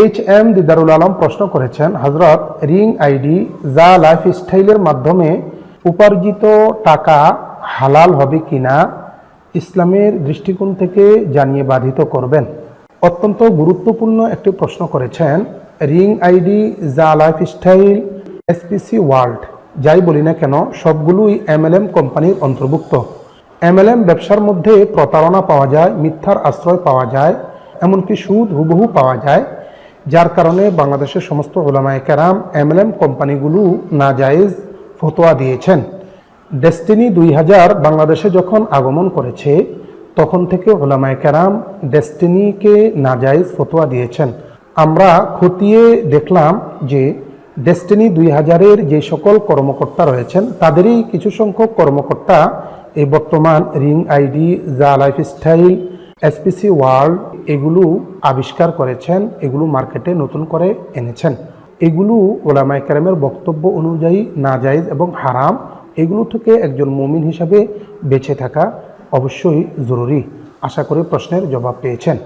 H M Didarul Alam প্রশ্ন করেছেন হজরত রিং আইডি যা লাইফ স্টাইলের মাধ্যমে উপার্জিত টাকা হালাল হবে কিনা ইসলামের দৃষ্টিকোণ থেকে জানিয়ে বাধিত করবেন। অত্যন্ত গুরুত্বপূর্ণ একটি প্রশ্ন করেছেন, রিং আইডি যা লাইফ স্টাইল এসপিসি ওয়ার্ল্ড, যাই বলি না কেন, সবগুলোই এমএলএম কোম্পানির অন্তর্ভুক্ত। এমএলএম ব্যবসার মধ্যে প্রতারণা পাওয়া যায়, মিথ্যার আশ্রয় পাওয়া যায়, এমনকি সুদ হুবহু পাওয়া যায়। যার কারণে বাংলাদেশের সমস্ত ওলামায় কেরাম এমএলএম কোম্পানিগুলো নাজায়েজ ফতোয়া দিয়েছেন। ডেস্টিনি দুই হাজার বাংলাদেশে যখন আগমন করেছে, তখন থেকে ওলামায় কেরাম ডেস্টিনিকে নাজায়েজ ফতোয়া দিয়েছেন। আমরা খতিয়ে দেখলাম যে ডেস্টিনি দুই হাজারের যে সকল কর্মকর্তা রয়েছেন, তাদেরই কিছু সংখ্যক কর্মকর্তা এই বর্তমান রিং আইডি জা লাইফ স্টাইল এসপিসি ওয়ার্ল্ড এগুলো আবিষ্কার করেছেন, এগুলো মার্কেটে নতুন করে এনেছেন। এগুলো ওলামা একরামের বক্তব্য অনুযায়ী নাজায়েজ এবং হারাম, এগুলো থেকে একজন মমিন হিসাবে বেঁচে থাকা অবশ্যই জরুরি। আশা করি প্রশ্নের জবাব পেয়েছেন।